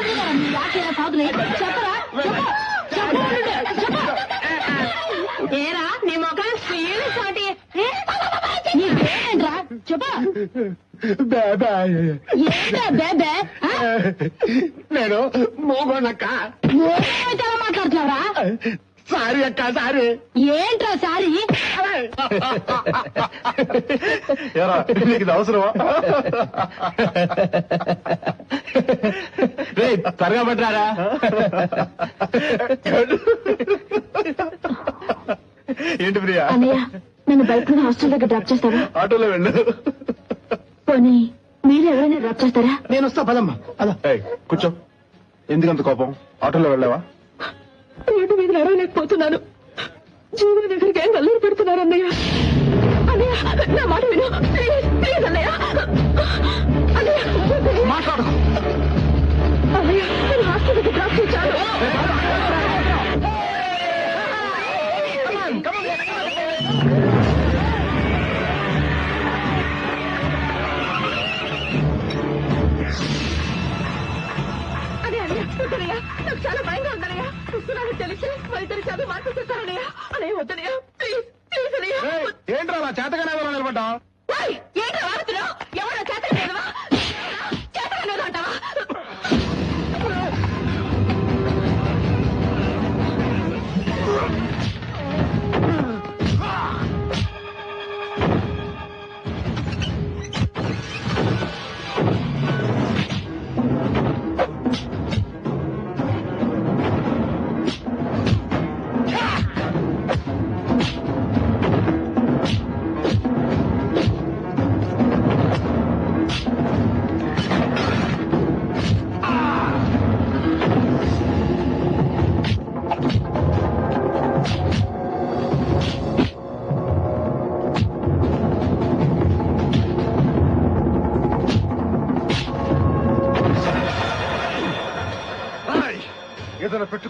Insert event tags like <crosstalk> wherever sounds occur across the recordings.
మీ చెప్పరా ఏరా నీ మొఖం స్క్రీన్ తోటి నీ పేరేంట్రా? చెప్పు. బేబే? నేను మోగోనక్క. మాట్లాడుతున్నావురా? సారీ అక్క సారీ. ఏంట్రా సారీ? నీకు ఇది అవసరమా? రేయ్, త్వరగా పట్టారా ఏంటి ప్రియా? అన్నయ్య నన్ను బయట నుండి హాస్టల్ దగ్గర డ్రాప్ చేస్తారా? ఆటోలో వెళ్ళు. పోనీ మీరు ఎవరైనా డ్రాప్ చేస్తారా? నేను వస్తా పదమ్మా. అలా కూర్చో. ఎందుకంత కోపం? ఆటోలో వెళ్ళావా? రోడ్డు మీద నడవలేకపోతున్నాను. జీవన దగ్గరికి ఏం నల్లూరు పెడుతున్నారు అన్నయ్య? అన్నయ్య నా మాట విను. ప్లీజ్ ప్లీజ్ అన్నయ్య. అన్నయ్య వద్దన్నయ్య. నాకు చాలా భయంగా ఉందనయ్యా వస్తున్నాను తెలిసి మా ఇద్దరు చదువు మార్పు చేస్తారనయ్యా అనే వద్దనయ్యా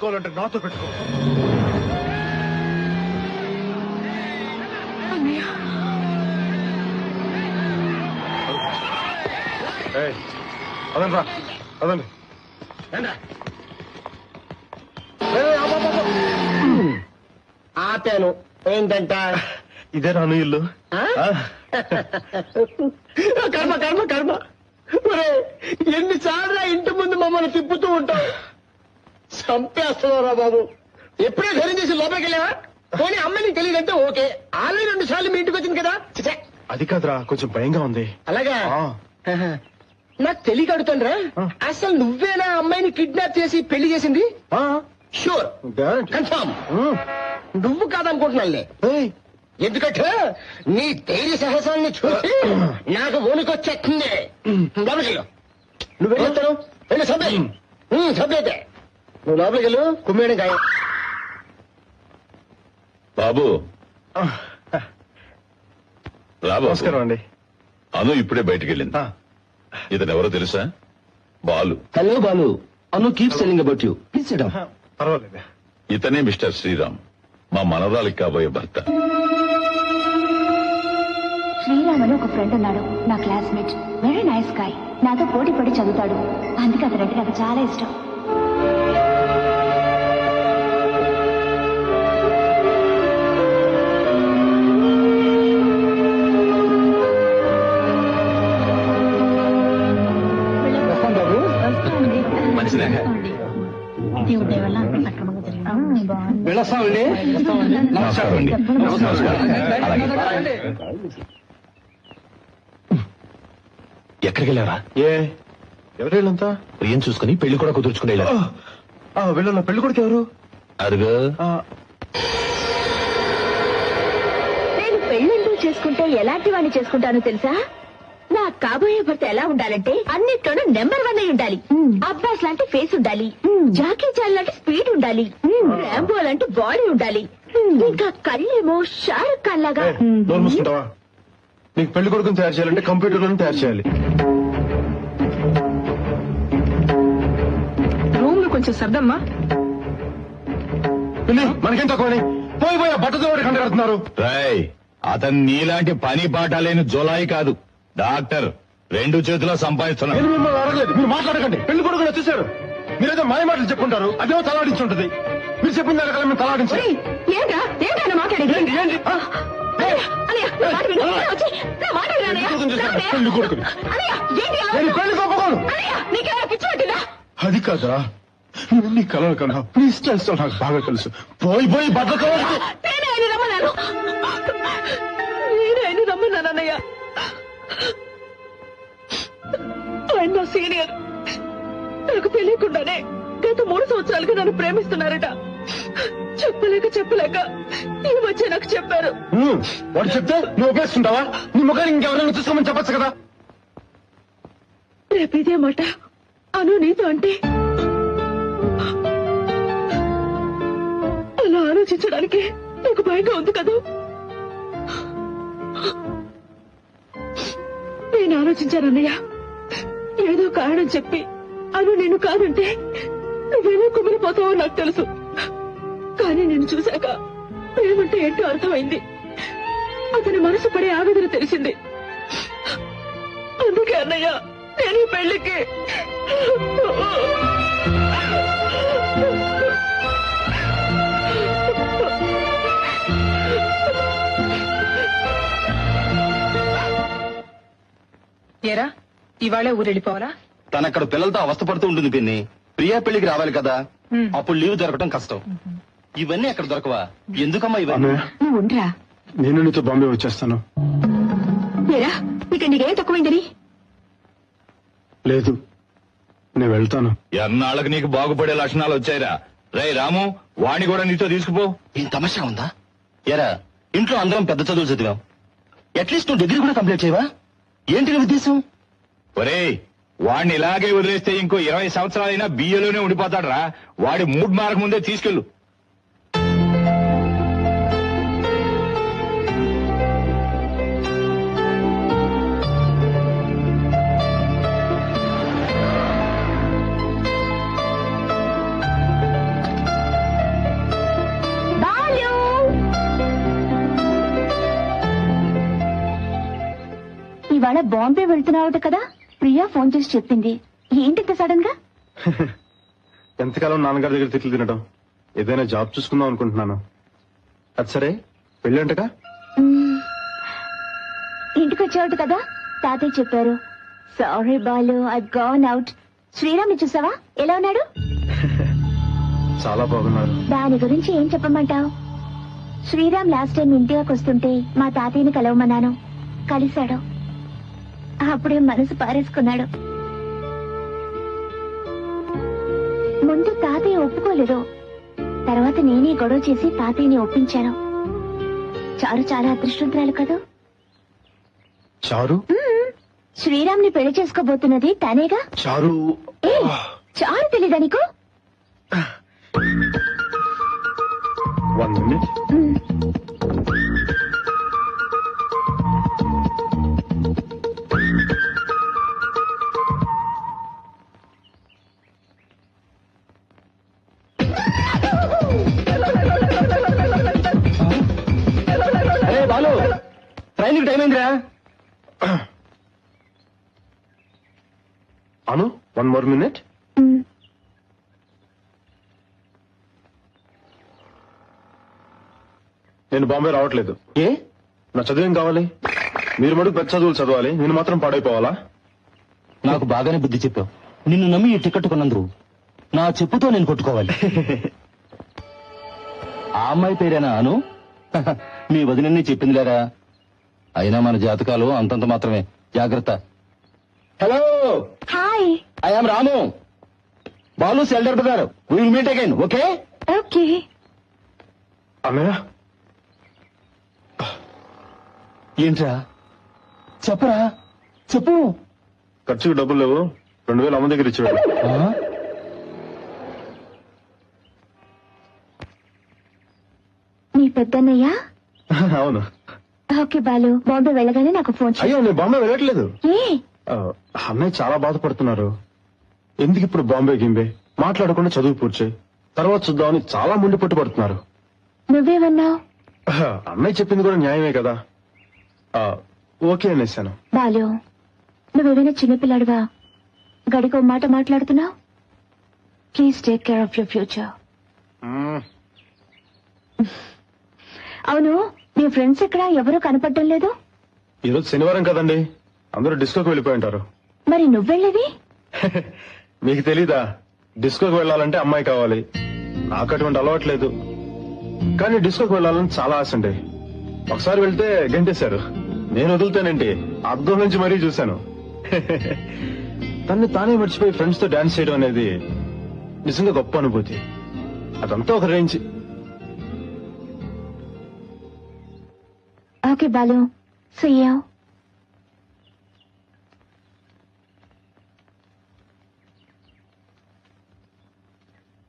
పెట్టుకోవాలంటే నాతో పెట్టుకో. ఏయ్, అదండి. రా అదండి. ఆపాను. ఏంటంట? ఇదే రాను ఇల్లు? <laughs> కర్మ కర్మ కర్మ ఒరే ఎన్నిసార్లు ఆ ఇంటి ముందు మమ్మల్ని తిప్పుతూ ఉంటావు చంపేస్తున్నారా బాబు. ఎప్పుడే ధైర్యం చేసి లోపలికి వెళ్ళావా? పోనీ అమ్మని తెలియదంటే ఓకే. ఆల్రెడీ రెండు సార్లు మీ ఇంటికి వచ్చింది కదా? అది కాదురా కొంచెం భయంగా ఉంది. అలాగా? ఆ. ఆహా. నాకు తెలియక అడుగుతానురా ఆ. అసలు నువ్వేనా అమ్మాయిని కిడ్నాప్ చేసి పెళ్ళి చేసింది? ఆ? షూర్. Confirm um. నువ్వు కాదనుకుంటున్నానులే. ఏయ్, ఎందుకంటే నీ ధైర్య సాహసాన్ని చూసి నాకు వణుకొచ్చేస్తుంది వెళ్ళు. నువ్వు వెళ్ళు సభ్య సభ్యతే నువ్వు లోపలికి వెళ్ళు కుమ్మేయడం ఖాయం. బాబు. రా బాబు. నమస్కారం అండి. అను ఇప్పుడే బయటికి వెళ్ళింది ఆ, ఇతను ఎవరో తెలుసా? Balu. Hello Balu. Anu keep telling about you. Please పర్వాలేదు. ఇతనే మిస్టర్ శ్రీరామ్ మా మనవరాలికి కాబోయే భర్త. శ్రీరామ్ అని ఒక ఫ్రెండ్ ఉన్నాడు నా క్లాస్మేట్ వెరీ నైస్ గాయ్ నాతో పోటీ పడి చదువుతాడు. అందుకే అతనంటే నాకు చాలా ఇష్టం. వెళ్ళొస్తామండి నమస్కారం అండి. ఎక్కడికి వెళ్ళారా ఏ ఎవరు వీళ్ళంతా ఏం? చూసుకుని పెళ్ళి కూడా కుదుర్చుకుని వెళ్ళారు పెళ్ళి కొడుకు ఎవరు? అదిగో. ఆ, నేను పెళ్ళిళ్ళు చేసుకుంటే ఎలాంటి వాడిని చేసుకుంటానో తెలుసా? నా కాబోయే భర్త ఎలా ఉండాలంటే అన్నిట్లోనూ నెంబర్ వన్ అయి ఉండాలి. అబ్బాస్ లాంటి ఫేస్ ఉండాలి. జాకీ చాన్ లాంటి స్పీడ్ ఉండాలి. రాంబో లాంటి బాడీ ఉండాలి. ఇంకా కళ్ళేమో షారుఖ్ ఖాన్ లాగా. నీకు పెళ్ళి కొడుకుని తయారు చేయాలంటే కంప్యూటర్లోనే తయారు చేయాలి. రూమ్లో కొంచెం పిల్లి మనకేం తక్కువని పోయి పోయి బట్టతో ఒకటి కంట కడుతున్నారు రాయ్ అతను నీలాంటి పని పాట లేని జులాయి కాదు. డాక్టర్ రెండు చేతిలో నేను సంపాదిస్తున్నాడు మిమ్మల్ని అడగలేదు మీరు మాట్లాడకండి పెళ్ళి కొడుకు వచ్చేసాడు మీరేదో మాయ మాటలు చెప్పుంటారు అదేమో తలాడించుంటది మీరు చెప్పిన దానికల్లా మేము తలాడించాలి ఒరేయ్, ఏంట్రా ఏంట్రా మాట్లాడేది ఏంటి ఏంటి ఆ? అన్నయ్య, అన్నయ్య, నా మాట విను. వచ్చి, నా మాట విను, అన్నయ్య. పెళ్ళి కూతురు చేశారు, అన్నయ్య. పెళ్ళి కొడుకుని. అన్నయ్య, ఏంటి అలా నేను ఉన్నావ్? పెళ్ళి కొప్పుకోను అన్నయ్య, నీకేమైనా పిచ్చి పట్టిందా? అది కాదురా నువ్వు నీ కలలు కన్నా ప్లీజ్ చేస్తావు నాకు బాగా తెలుసు పోయి పోయి బట్టలతో నేనే ఆయన రమ్మన్నాను తెలియకుండానే గత మూడు సంవత్సరాలుగా నన్ను ప్రేమిస్తున్నారట. చెప్పలేక చెప్పలేక ఈ మధ్య నాకు చెప్పారు. వాడు చెప్తే నువ్వు ఒప్పేస్తుంటావా నీ ముఖానికి ఇంకెవరైనా చూసుకోమని చెప్పొచ్చు కదా? రేపు ఇదే మాట అను నీతో అంటే. అలా ఆలోచించడానికి నాకు భయంగా ఉంది కదా? నేను ఆలోచించానన్నయ్య. ఏదో కారణం చెప్పి అను నేను కాదంటే నువ్వేమో కుమిలిపోతావో నాకు తెలుసు. కానీ నేను చూశాక ప్రేమంటే ఏంటో అర్థమైంది. అతని మనసు పడే ఆవేదన తెలిసింది. అందుకే అన్నయ్య నేను పెళ్ళికి ఎరా ఇవాళ ఊరెళ్ళిపోవాలా? తన అక్కడ పిల్లలతో అవస్థపడుతూ ఉంటుంది పిన్ని. ప్రియా పెళ్ళికి రావాలి కదా. అప్పుడు లీవ్ దొరకడం కష్టం. ఇవన్నీ అక్కడ దొరకవా? ఎందుకమ్మా ఇవన్నీ? అన్నయ్య. నువ్వు ఉండరా. నేను నీతో బాంబే వచ్చేస్తాను. ఏరా ఇక నీకేం తక్కువైందని? లేదు. నేను వెళ్తాను. ఎన్నాళ్ళకి నీకు బాగుపడే లక్షణాలు వచ్చాయిరా. రే రాము వాణ్ణి కూడా నీతో తీసుకుపో. ఏం తమాషా ఉందా? ఎరా ఇంట్లో అందరం పెద్ద చదువులు చదివాం. అట్లీస్ట్ నువ్వు డిగ్రీ కూడా కంప్లీట్ చేయవా? ఏంటి నీ ఉద్దేశం? ఒరేయ్ వాడిని ఇలాగే వదిలేస్తే ఇంకో ఇరవై సంవత్సరాలైనా బియ్యలోనే ఉండిపోతాడ్రా. వాడి మూడ్ మార్క్ ముందే తీసుకెళ్ళు. ఇవాళ బాంబే వెళ్తున్నావు కదా? ప్రియా ఫోన్ చేసి చెప్పింది. ఏంటి సడన్గా? <laughs> ఎంతకాలం నాన్నగారి దగ్గర తిట్లు తినడం? ఏదైనా జాబ్ చూసుకుందాం అనుకుంటున్నాను. అది సరే పెళ్ళంటగా. ఇంటికి వచ్చావుట కదా తాతయ్య చెప్పారు. Sorry Balu I gone out Sriram చూసావా? ఎలా ఉన్నాడు? <laughs> చాలా బాగున్నారు దాని గురించి ఏం చెప్పమంటావు? శ్రీరామ్ లాస్ట్ టైం ఇంటికి వస్తుంటే మా తాతయ్యని కలవమన్నాను. కలిశాడు. అప్పుడే మనసు పారేసుకున్నాడు. ముందు తాతయ్య ఒప్పుకోలేదు. తర్వాత నేనే గొడవ చేసి తాతయ్యని ఒప్పించాను. చారు చాలా అదృష్టవంతురాలు కదా. చారు? శ్రీరామ్ని పెళ్ళి చేసుకోబోతున్నది తనేగా? చారు? చారు తెలీదా నీకు? One minute Anu one more minute. నేను బాంబే రావట్లేదు. ఏ? నా చదువు ఏం కావాలి? మీరు మటుకు పెద్ద చదువులు చదవాలి నేను మాత్రం పాడైపోవాలా? నాకు బాగానే బుద్ధి చెప్పావు. నిన్ను నమ్మి ఈ టికెట్ కొన్నందుకు నా చెప్పుతో నేను కొట్టుకోవాలి. <laughs> ఆ అమ్మాయి పేరేనా అను? <laughs> మీ వదినని చెప్పింది లేరా? అయినా మన జాతకాలు అంతంత మాత్రమే. జాగ్రత్త. Hello hi I am Ramu. Balu elder brother. Will meet again okay okay అన్నయ్య ఏంట్రా? చెప్పరా? చెప్పు. ఖర్చుకు డబ్బులు లేవు. రెండు వేలు అమ్మ దగ్గర ఇచ్చాడు ఆ? మీ పెద్దన్నయ్య? <laughs> అవును. ఓకే బాలు. బాంబే వెళ్ళగానే నాకు ఫోన్ చేయి. అయ్యో నేను బాంబే వెళ్ళట్లేదు. ఏ? ఆ, అన్నయ్య చాలా బాధపడుతున్నారు. ఎందుకు ఇప్పుడు బాంబే గింబే? మాట్లాడకుండా చదువు పూర్చే తర్వాత చూద్దామని చాలా ముండి పట్టు పడుతున్నారు నువ్వేమన్నావు అన్నయ్య చెప్పింది కూడా న్యాయమే కదా. ఆ, ఓకే అనేసాను. బాలు నువ్వేమైనా చిన్నపిల్లాడివా గడికో మాట మాట్లాడుతున్నావు please take care of your future అవును మీ ఫ్రెండ్స్ ఇక్కడ ఎవరు కనపడటం లేదు? ఈరోజు శనివారం కదండి. అందరూ డిస్కోకి వెళ్ళిపోయి ఉంటారు మరి నువ్వెళ్ళేది <laughs> మీకు తెలీదా? డిస్కోకి వెళ్ళాలంటే అమ్మాయి కావాలి. నాకు అటువంటి అలవాటు లేదు కానీ డిస్కోకి వెళ్ళాలని చాలా ఆశ అండి ఒకసారి వెళ్తే గంటేశారు. నేను వదులుతానండి అద్దం నుంచి మరీ చూశాను. <laughs> తన్ని తానే మర్చిపోయి ఫ్రెండ్స్తో డాన్స్ చేయడం అనేది నిజంగా గొప్ప అనుభూతి. అదంతా ఒక range okay Balu see you